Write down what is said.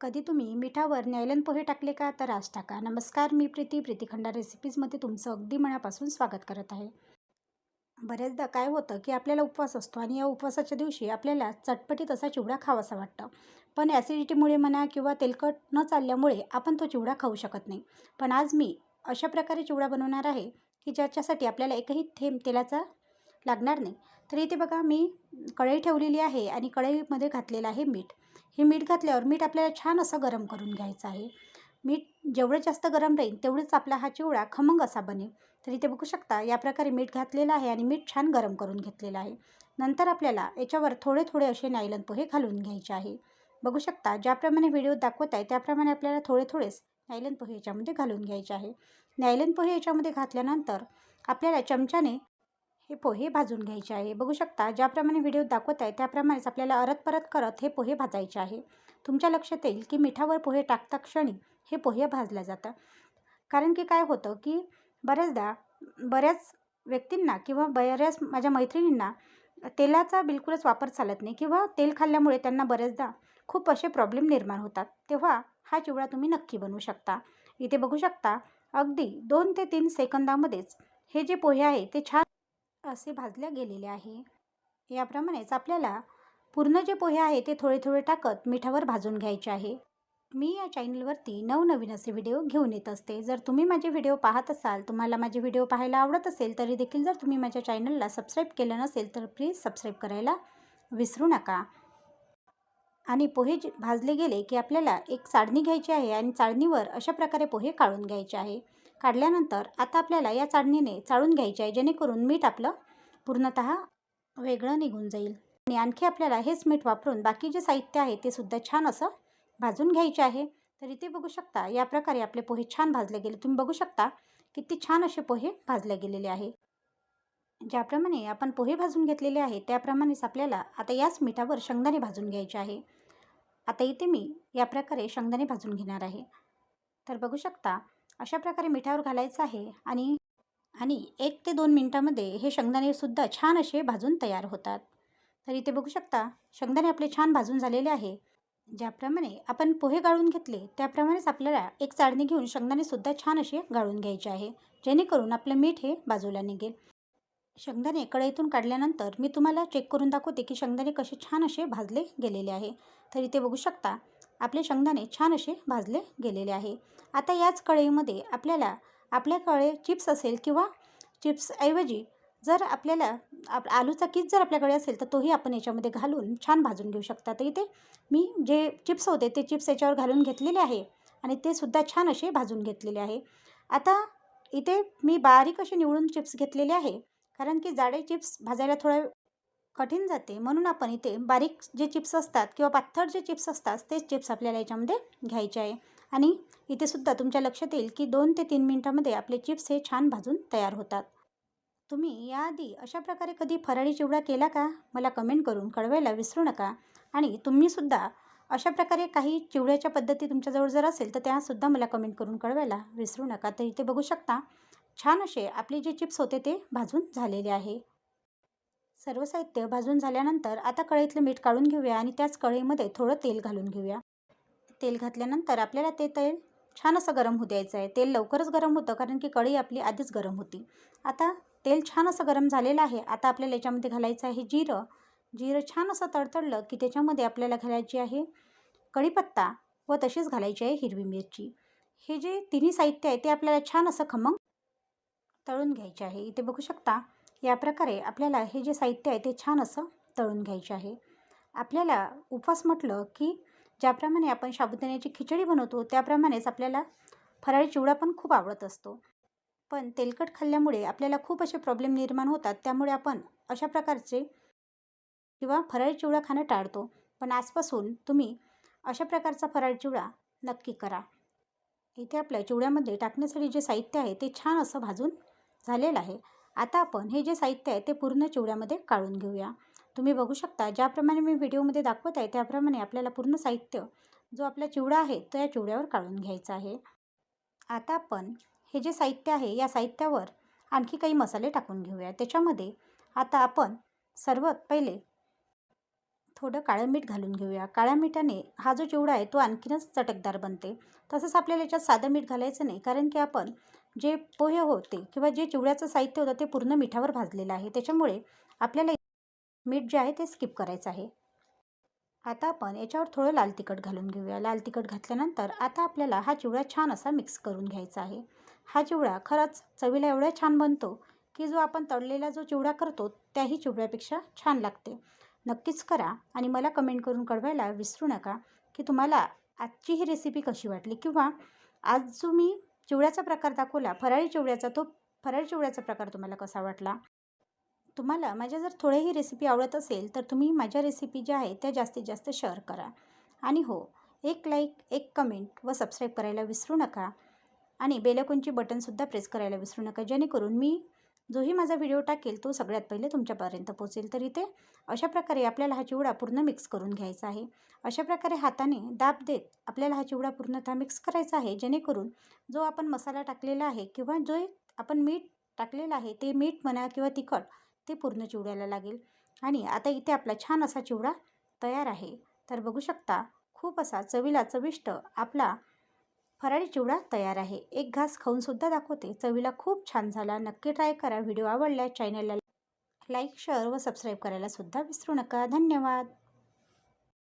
कधी तुम्ही मिठावर न्यायलन पोहे टाकले का? तर आज टाका. नमस्कार मी प्रीती. प्रीती खंडा रेसिपीजमध्ये तुमचं अगदी मनापासून स्वागत करत आहे. बऱ्याचदा काय होतं की आपल्याला उपवास असतो आणि या उपवासाच्या दिवशी आपल्याला चटपटीत असा चिवडा खावासा वाटतं. पण ॲसिडिटीमुळे म्हणा किंवा तेलकट न चालल्यामुळे आपण तो चिवडा खाऊ शकत नाही. पण आज मी अशा प्रकारे चिवडा बनवणार आहे की ज्याच्यासाठी आपल्याला एकही थेंब तेलाचा लागणार नाही. तर इथे बघा मी कढई ठेवलेली आहे आणि कढईमध्ये घातलेलं आहे मीठ. हे मीठ घातल्यावर मीठ आपल्याला छान असं गरम करून घ्यायचं आहे. मीठ जेवढं जास्त गरम राहील तेवढंच आपला हा चिवडा खमंग असा बनेल. तर इथे बघू शकता या प्रकारे मीठ घातलेलं आहे आणि मीठ छान गरम करून घेतलेलं आहे. नंतर आपल्याला याच्यावर थोडे थोडे असे नायलन पोहे घालून घ्यायचे आहे. बघू शकता ज्याप्रमाणे व्हिडिओ दाखवत आहे त्याप्रमाणे आपल्याला थोडे थोडेच नायलन पोहे याच्यामध्ये घालून घ्यायचे आहे. नायलन पोहे याच्यामध्ये घातल्यानंतर आपल्याला चमच्याने हे पोहे भाजून घ्यायचे आहे. बघू शकता ज्याप्रमाणे व्हिडिओ दाखवत आहे त्याप्रमाणेच आपल्याला अरत परत करत हे पोहे भाजायचे आहे. तुमच्या लक्षात येईल की मिठावर पोहे टाकता क्षणी हे पोहे भाजल्या जातं कारण की काय होतं की बऱ्याचदा बऱ्याच व्यक्तींना किंवा बऱ्याच माझ्या मैत्रिणींना तेलाचा बिलकुलच वापर चालत नाही किंवा तेल खाल्ल्यामुळे त्यांना बऱ्याचदा खूप असे प्रॉब्लेम निर्माण होतात. तेव्हा हा चिवडा तुम्ही नक्की बनवू शकता. इथे बघू शकता अगदी दोन ते तीन सेकंदामध्येच हे जे पोहे आहे ते छान असे भाजल्या गेलेले आहे. याप्रमाणेच आपल्याला पूर्ण जे पोहे आहे ते थोडे थोडे टाकत मिठावर भाजून घ्यायचे आहे. मी या चॅनलवरती नवनवीन असे व्हिडिओ घेऊन येत असते. जर तुम्ही माझे व्हिडिओ पाहत असाल तुम्हाला माझे व्हिडिओ पाहायला आवडत असेल तरी देखील जर तुम्ही माझ्या चॅनलला सबस्क्राईब केलं नसेल तर प्लीज सबस्क्राईब करायला विसरू नका. आणि पोहे जे भाजले गेले की आपल्याला एक चाळणी घ्यायची आहे आणि चाळणीवर अशा प्रकारे पोहे काढून घ्यायचे आहे. काढल्यानंतर आता आपल्याला या चाळणीने चाळून घ्यायचे आहे जेणेकरून मीठ आपलं पूर्णत वेगळं निघून जाईल. आणि आणखी आपल्याला हेच मीठ वापरून बाकी जे साहित्य आहे ते सुद्धा छान असं भाजून घ्यायचे आहे. तर इथे बघू शकता या प्रकारे आपले पोहे छान भाजले गेले. तुम्ही बघू शकता किती छान असे पोहे भाजले गेलेले आहे. ज्याप्रमाणे आपण पोहे भाजून घेतलेले आहे त्याप्रमाणेच आपल्याला आता याच मिठावर शेंगदाणे भाजून घ्यायचे आहे. आता इथे मी या प्रकारे शेंगदाणे भाजून घेणार आहे. तर बघू शकता अशा प्रकारे मिठावर घालायचं आहे आणि आणि एक ते दोन मिनटामध्ये हे शेंगदाणेसुद्धा छान असे भाजून तयार होतात. तर इथे बघू शकता शेंगदाणे आपले छान भाजून झालेले आहे. ज्याप्रमाणे आपण पोहे गाळून घेतले त्याप्रमाणेच आपल्याला एक चाळणी घेऊन शेंगदाणेसुद्धा छान असे गाळून घ्यायचे आहे जेणेकरून आपलं मीठ हे बाजूला निघेल. शेंगदाणे कढईतून काढल्यानंतर मी तुम्हाला चेक करून दाखवते की शेंगदाणे कसे छान असे भाजले गेलेले आहे. तर इथे बघू शकता आपले शेंगदाणे छान असे भाजले गेलेले आहे. आता याच कढईमध्ये आपल्याला आपल्याकडे चिप्स असेल किंवा चिप्सऐवजी जर आपल्याला आप आलूचा किस जर आपल्याकडे असेल तर तोही आपण याच्यामध्ये घालून छान भाजून घेऊ शकता. तर इथे मी जे चिप्स होते ते चिप्स याच्यावर घालून घेतलेले आहे आणि ते सुद्धा छान असे भाजून घेतलेले आहे. आता इथे मी बारीक असे निवडून चिप्स घेतलेले आहे कारण की जाडे चिप्स भाजायला थोडा कठीण जाते. म्हणून आपण इथे बारीक जे चिप्स असतात किंवा पाथर जे चिप्स असतात तेच चिप्स आपल्याला याच्यामध्ये घ्यायचे आहे. आणि इथे सुद्धा तुमच्या लक्षात येईल की दोन ते तीन मिनटामध्ये आपले चिप्स हे छान भाजून तयार होतात. तुम्ही याआधी अशा प्रकारे कधी फराळी चिवडा केला का? मला कमेंट करून कळवायला विसरू नका. आणि तुम्हीसुद्धा अशा प्रकारे काही चिवड्याच्या पद्धती तुमच्याजवळ जर असेल तर त्यासुद्धा मला कमेंट करून कळवायला विसरू नका. तर इथे बघू शकता छान असे आपले जे चिप्स होते ते भाजून झालेले आहे. सर्व साहित्य भाजून झाल्यानंतर आता कढईतलं मीठ काढून घेऊया आणि त्याच कढईमध्ये थोडं तेल घालून घेऊया. तेल घातल्यानंतर आपल्याला ते तेल छान असं गरम होऊ द्यायचं आहे. तेल लवकरच गरम होतं कारण की कढई आपली आधीच गरम होती. आता तेल छान असं गरम झालेलं आहे. आता आपल्याला याच्यामध्ये घालायचं आहे जिरं. जिरं छान असं तडतडलं की त्याच्यामध्ये आपल्याला घालायची आहे कढीपत्ता व तशीच घालायची आहे हिरवी मिरची. हे जे तिन्ही साहित्य आहे ते आपल्याला छान असं खमंग तळून घ्यायचे आहे. इथे बघू शकता या प्रकारे आपल्याला हे जे साहित्य आहे ते छान असं तळून घ्यायचे आहे. आपल्याला उपवास म्हटलं की ज्याप्रमाणे आपण साबुदाण्याची खिचडी बनवतो त्याप्रमाणेच आपल्याला फराळी चिवडा पण खूप आवडत असतो. पण तेलकट खाल्ल्यामुळे आपल्याला खूप असे प्रॉब्लेम निर्माण होतात त्यामुळे आपण अशा प्रकारचे किंवा फराळी चिवडा खाणं टाळतो. पण आजपासून तुम्ही अशा प्रकारचा फराळी चिवडा नक्की करा. इथे आपल्या चिवड्यामध्ये टाकण्यासाठी जे साहित्य आहे ते छान असं भाजून झालेलं आहे. आता आपण हे जे साहित्य आहे ते पूर्ण चिवड्यामध्ये काढून घेऊया. तुम्ही बघू शकता ज्याप्रमाणे मी व्हिडिओमध्ये दाखवत आहे त्याप्रमाणे आपल्याला पूर्ण साहित्य जो आपला चिवडा आहे तो या चिवड्यावर काढून घ्यायचा आहे. आता आपण हे जे साहित्य आहे या साहित्यावर आणखी काही मसाले टाकून घेऊया. त्याच्यामध्ये आता आपण सर्वात पहिले थोडं काळं मीठ घालून घेऊया. काळ्या मिठाने हा जो चिवडा आहे तो आणखीनच चटकदार बनते. तसंच आपल्याला याच्यात साधं मीठ घालायचं नाही कारण की आपण जे पोहे होते किंवा जे चिवड्याचं साहित्य होतं ते पूर्ण मिठावर भाजलेलं आहे. त्याच्यामुळे आपल्याला मीठ जे आहे ते स्किप करायचं आहे. आता आपण याच्यावर थोडं लाल तिखट घालून घेऊया. लाल तिखट घातल्यानंतर आता आपल्याला हा चिवडा छान असा मिक्स करून घ्यायचा आहे. हा चिवडा खरंच चवीला एवढा छान बनतो की जो आपण तळलेला जो चिवडा करतो त्याही चिवड्यापेक्षा छान लागते. नक्कीच करा आणि मला कमेंट करून कळवायला विसरू नका की तुम्हाला आजची ही रेसिपी कशी वाटली? किंवा आज जो मी चिवड्याचा प्रकार दाखवला फराळी चिवड्याचा तो फराळी चिवड्याचा प्रकार तुम्हाला कसा वाटला? तुम्हाला माझ्या जर थोडेही रेसिपी आवडत असेल तर तुम्ही माझ्या रेसिपी ज्या आहेत त्या जास्तीत जास्त शेअर करा. आणि हो एक लाईक एक कमेंट व सबस्क्राईब करायला विसरू नका. आणि बेलकोनची बटनसुद्धा प्रेस करायला विसरू नका जेणेकरून मी जोही माझा व्हिडिओ टाकेल तो सगळ्यात पहिले तुमच्यापर्यंत पोचेल तर इथे अशा प्रकारे आपल्याला हा चिवडा पूर्ण मिक्स करून घ्यायचा आहे. अशा प्रकारे हाताने दाब देत आपल्याला हा चिवडा पूर्णतः मिक्स करायचा आहे जेणेकरून जो आपण मसाला टाकलेला आहे किंवा जो आपण मीठ टाकलेलं आहे ते मीठ म्हणा किंवा तिखट ते पूर्ण चिवड्याला लागेल. आणि आता इथे आपला छान असा चिवडा तयार आहे. तर बघू शकता खूप असा चवीला चविष्ट आपला फराळी चिवडा तयार आहे. एक घास खाऊनसुद्धा दाखवते. चवीला खूप छान झाला. नक्की ट्राय करा. व्हिडिओ आवडल्या चॅनलला लाईक शेअर व सबस्क्राईब करायला सुद्धा विसरू नका. धन्यवाद.